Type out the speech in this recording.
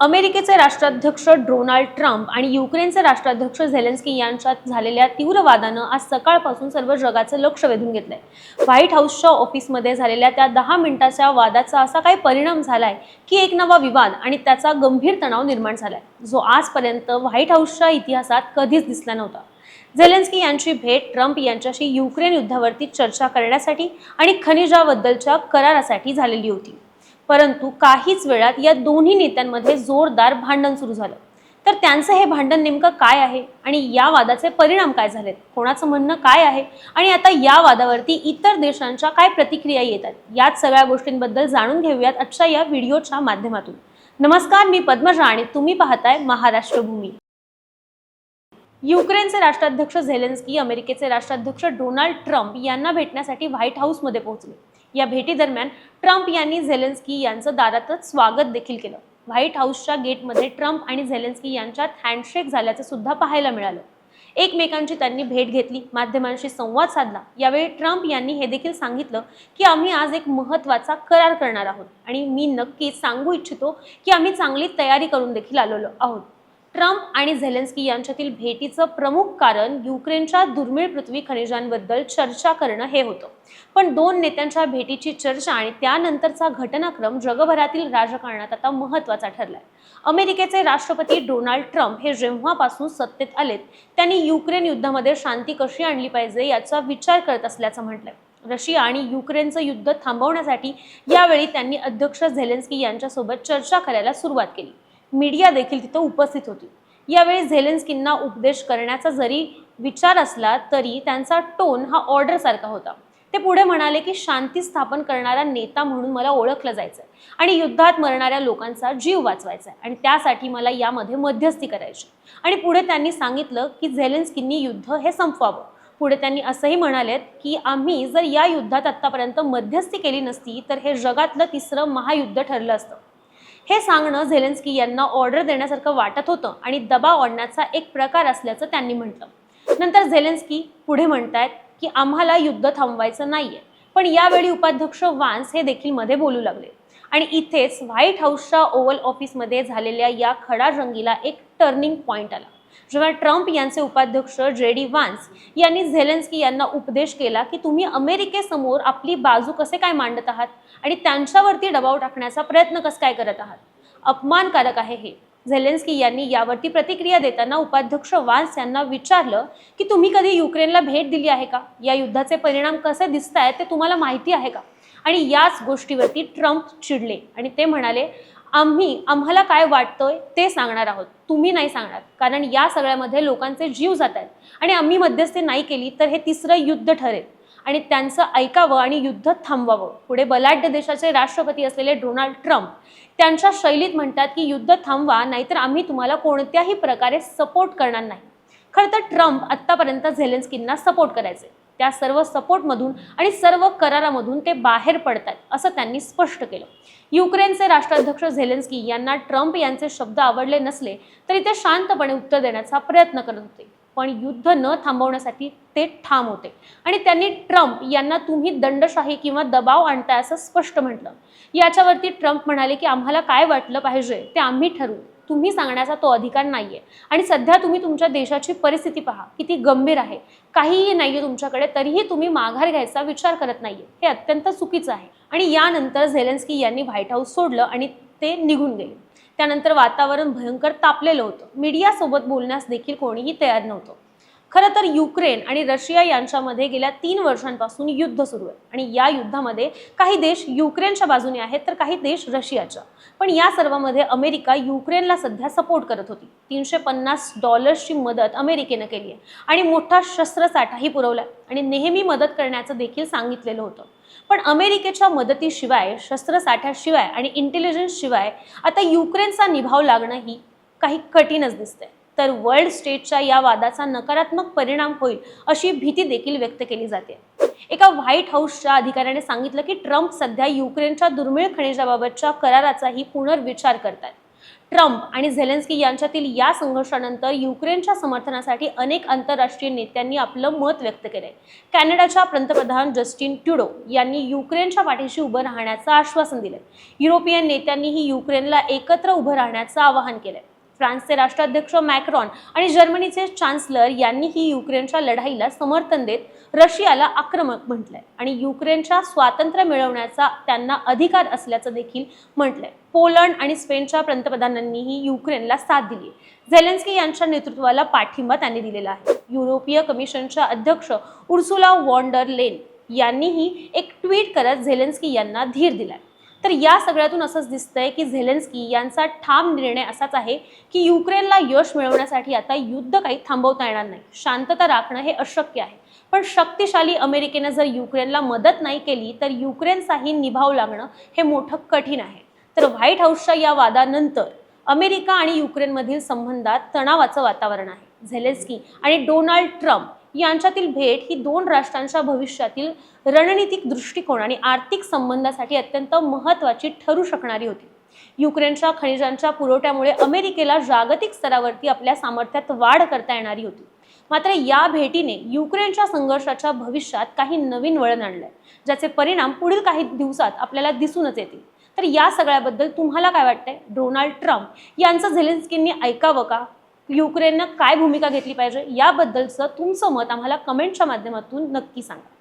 अमेरिकेचे राष्ट्राध्यक्ष Donald Trump आणि युक्रेनचे राष्ट्राध्यक्ष झेलेन्स्की यांच्यात झालेल्या तीव्र वादानं आज सकाळपासून सर्व जगाचं लक्ष वेधून घेतलंय. व्हाईट हाऊसच्या ऑफिसमध्ये झालेल्या त्या दहा मिनिटाच्या वादाचा असा काही परिणाम झालाय की एक नवा विवाद आणि त्याचा गंभीर तणाव निर्माण झालाय. जो आजपर्यंत व्हाईट हाऊसच्या इतिहासात कधीच दिसला नव्हता. झेलेन्स्की यांची भेट ट्रम्प यांच्याशी युक्रेन युद्धावरती चर्चा करण्यासाठी आणि खनिजाबद्दलच्या करारासाठी झालेली होती. परंतु काहीच वेळात या दोन्ही नेत्यांमध्ये जोरदार भांडण सुरू झालं. तर त्यांचं हे भांडण नेमकं काय आहे आणि या वादाचे परिणाम काय झालेत? कोणाचं म्हणणं काय आहे? आणि आता या वादावरती इतर देशांच्या काय प्रतिक्रिया येतात? याच सगळ्या गोष्टींबद्दल जाणून घेऊयात आजच्या या व्हिडिओच्या माध्यमातून. नमस्कार मी पद्मजा आणि तुम्ही पाहताय महाराष्ट्र भूमी. युक्रेनचे राष्ट्राध्यक्ष झेलेन्स्की अमेरिकेचे राष्ट्राध्यक्ष डोनाल्ड ट्रम्प यांना भेटण्यासाठी व्हाईट हाऊसमध्ये पोहोचले. या भेटीदरम्यान ट्रम्प यांनी झेलेन्स्की यांचं दारातच स्वागत देखील केलं. व्हाईट हाऊसच्या गेटमध्ये ट्रम्प आणि झेलेन्स्की यांच्यात हँडशेक झाल्याचं सुद्धा पाहायला मिळालं. एकमेकांची त्यांनी भेट घेतली माध्यमांशी संवाद साधला. यावेळी ट्रम्प यांनी हे देखील सांगितलं की आम्ही आज एक महत्त्वाचा करार करणार आहोत आणि मी नक्कीच सांगू इच्छितो की आम्ही चांगली तयारी करून देखील आलेलो आहोत. ट्रम्प आणि झेलेन्स्की यांच्यातील भेटीचं प्रमुख कारण युक्रेनच्या दुर्मिळ पृथ्वी खनिजांबद्दल चर्चा करणं हे होतं. पण दोन नेत्यांच्या भेटीची चर्चा आणि त्यानंतरचा घटनाक्रम जगभरातील राजकारणात आता महत्त्वाचा ठरलाय. अमेरिकेचे राष्ट्रपती डोनाल्ड ट्रम्प हे जेव्हापासून सत्तेत आलेत त्यांनी युक्रेन युद्धामध्ये शांती कशी आणली पाहिजे याचा विचार करत असल्याचं म्हटलंय. रशिया आणि युक्रेनचं युद्ध थांबवण्यासाठी यावेळी त्यांनी अध्यक्ष झेलेन्स्की यांच्यासोबत चर्चा करायला सुरुवात केली. मीडिया देखील तिथं उपस्थित होती. यावेळी झेलेन्स्कींना उपदेश करण्याचा जरी विचार असला तरी त्यांचा टोन हा ऑर्डरसारखा होता. ते पुढे म्हणाले की शांती स्थापन करणारा नेता म्हणून मला ओळखलं जायचं आणि युद्धात मरणाऱ्या लोकांचा जीव वाचवायचा आहे आणि त्यासाठी मला यामध्ये मध्यस्थी करायची आणि पुढे त्यांनी सांगितलं की झेलेन्स्कींनी युद्ध हे संपवावं. पुढे त्यांनी असंही म्हणालेत की आम्ही जर या युद्धात आत्तापर्यंत मध्यस्थी केली नसती तर हे जगातलं तिसरं महायुद्ध ठरलं असतं. हे सांगणं झेलेन्स्की यांना ऑर्डर देण्यासारखं वाटत होतं आणि दबाव आणण्याचा एक प्रकार असल्याचं त्यांनी म्हटलं. नंतर झेलेन्स्की पुढे म्हणतायत की आम्हाला युद्ध थांबवायचं नाहीये पण यावेळी उपाध्यक्ष वान्स हे देखील मध्ये बोलू लागले. आणि इथेच व्हाईट हाऊसच्या ओव्हल ऑफिसमध्ये झालेल्या या खडाजंगीला एक टर्निंग पॉईंट आला. जेव्हा ट्रम्प यांचे उपाध्यक्ष जे डी वान्स यांनी झेलेन्स्की यांना उपदेश केला की तुम्ही अमेरिकेसमोर आपली बाजू कसे काय मांडत आहात आणि त्यांच्यावरती दबाव टाकण्याचा प्रयत्न कसं काय करत आहात? अपमानकारक आहे हे. झेलेन्स्की यांनी यावरती प्रतिक्रिया देताना उपाध्यक्ष वान्स यांना विचारलं की तुम्ही कधी युक्रेनला भेट दिली आहे का? या युद्धाचे परिणाम कसे दिसत आहेत ते तुम्हाला माहिती आहे का? आणि याच गोष्टीवरती ट्रम्प चिडले आणि ते म्हणाले आम्ही आम्हाला काय वाटतंय ते सांगणार आहोत. तुम्ही नाही सांगणार. कारण या सगळ्यामध्ये लोकांचे जीव जात आहेत. आणि आम्ही मध्यस्थी नाही केली तर हे तिसरं युद्ध ठरेल. आणि त्यांचं ऐकावं आणि युद्ध थांबवावं. पुढे बलाढ्य देशाचे राष्ट्रपती असलेले डोनाल्ड ट्रम्प त्यांच्या शैलीत म्हणतात की युद्ध थांबवा नाहीतर आम्ही तुम्हाला कोणत्याही प्रकारे सपोर्ट करणार नाही. खरं तर ट्रम्प आत्तापर्यंत झेलेन्स्कींना सपोर्ट करायचे. त्या सर्व सपोर्टमधून आणि सर्व करारामधून ते बाहेर पडतात असं त्यांनी स्पष्ट केलं. युक्रेनचे राष्ट्राध्यक्ष झेलेन्स्की यांना ट्रम्प यांचे शब्द आवडले नसले तरी ते शांतपणे उत्तर देण्याचा प्रयत्न करत होते. पण युद्ध न थांबवण्यासाठी ते ठाम होते आणि त्यांनी ट्रम्प यांना तुम्ही दंडशाही किंवा दबाव आणताय असं स्पष्ट म्हटलं. याच्यावरती ट्रम्प म्हणाले की आम्हाला काय वाटलं पाहिजे ते आम्ही ठरवू. तुम्ही सांगण्याचा तो अधिकार नाही आहे आणि सध्या तुम्ही तुमच्या देशाची परिस्थिती पहा किती गंभीर आहे. काहीही नाही आहे तुमच्याकडे तरीही तुम्ही माघार घ्यायचा विचार करत नाहीये. हे अत्यंत चुकीचं आहे. आणि यानंतर झेलेन्स्की यांनी व्हाईट हाऊस सोडलं आणि ते निघून गेले. त्यानंतर वातावरण भयंकर तापलेलं होतं. मीडियासोबत बोलण्यास देखील कोणीही तयार नव्हतं. खरं तर युक्रेन आणि रशिया यांच्यामध्ये गेल्या तीन वर्षांपासून युद्ध सुरू आहे. आणि या युद्धामध्ये काही देश युक्रेनच्या बाजूने आहेत तर काही देश रशियाच्या. पण या सर्वामध्ये अमेरिका युक्रेनला सध्या सपोर्ट करत होती. तीनशे पन्नास डॉलर्सची मदत अमेरिकेनं केली आहे. आणि मोठा शस्त्रसाठाही पुरवला आणि नेहमी मदत करण्याचं देखील सांगितलेलं होतं. पण अमेरिकेच्या मदतीशिवाय शस्त्रसाठ्याशिवाय आणि इंटेलिजन्सशिवाय आता युक्रेनचा निभाव लागणं ही काही कठीणच दिसतंय. तर वर्ल्ड स्टेटच्या या वादाचा नकारात्मक परिणाम होईल अशी भीती देखील व्यक्त केली जाते. एका व्हाईट हाऊसच्या अधिकाऱ्याने सांगितलं की ट्रम्प सध्या युक्रेनच्या दुर्मिळ खनिजाबाबतच्या कराराचाही पुनर्विचार करतात. ट्रम्प आणि झेलेन्स्की यांच्यातील या संघर्षानंतर युक्रेनच्या समर्थनासाठी अनेक आंतरराष्ट्रीय नेत्यांनी आपलं मत व्यक्त केलंय. कॅनडाच्या पंतप्रधान जस्टिन ट्युडो यांनी युक्रेनच्या पाठीशी उभं राहण्याचं आश्वासन दिलंय. युरोपियन नेत्यांनीही युक्रेनला एकत्र उभं राहण्याचं आवाहन केलंय. फ्रान्सचे राष्ट्राध्यक्ष मॅक्रॉन आणि जर्मनीचे चान्सलर यांनीही युक्रेनच्या लढाईला समर्थन देत रशियाला आक्रमक म्हटलंय. आणि युक्रेनच्या स्वातंत्र्य मिळवण्याचा त्यांना अधिकार असल्याचं देखील म्हटलंय. पोलंड आणि स्पेनच्या पंतप्रधानांनीही युक्रेनला साथ दिली झेलेन्स्की यांच्या नेतृत्वाला पाठिंबा त्यांनी दिलेला आहे. युरोपीय कमिशनच्या अध्यक्ष उर्सुला वॉन्डर लेन यांनीही एक ट्विट करत झेलेन्स्की यांना धीर दिलाय. तर या सगळ्यातून असंच दिसतंय की झेलेन्स्की यांचा ठाम निर्णय असाच आहे की युक्रेनला यश मिळवण्यासाठी आता युद्ध काही थांबवता येणार नाही. शांतता राखणं हे अशक्य आहे. पण शक्तिशाली अमेरिकेनं जर युक्रेनला मदत नाही केली तर युक्रेनचाही निभाव लागणं हे मोठं कठीण आहे. तर व्हाईट हाऊसच्या या वादानंतर अमेरिका आणि युक्रेनमधील संबंधात तणावाचं वातावरण आहे. झेलेन्स्की आणि डोनाल्ड ट्रम्प यांच्यातील भेट ही दोन राष्ट्रांच्या भविष्यातील रणनीतिक दृष्टिकोन आणि आर्थिक संबंधासाठी अत्यंत महत्त्वाची ठरू शकणारी होती. युक्रेनच्या खनिजांच्या पुरवठ्यामुळे अमेरिकेला जागतिक स्तरावरती आपल्या सामर्थ्यात वाढ करता येणारी होती. मात्र या भेटीने युक्रेनच्या संघर्षाच्या भविष्यात काही नवीन वळण आणलंय ज्याचे परिणाम पुढील काही दिवसात आपल्याला दिसूनच येतील. तर या सगळ्याबद्दल तुम्हाला काय वाटतंय? डोनाल्ड ट्रम्प यांचं झेलेन्स्कींनी ऐकावं का? युक्रेननं काय भूमिका घेतली पाहिजे? याबद्दलचं तुमचं मत आम्हाला कमेंटच्या माध्यमातून नक्की सांगा.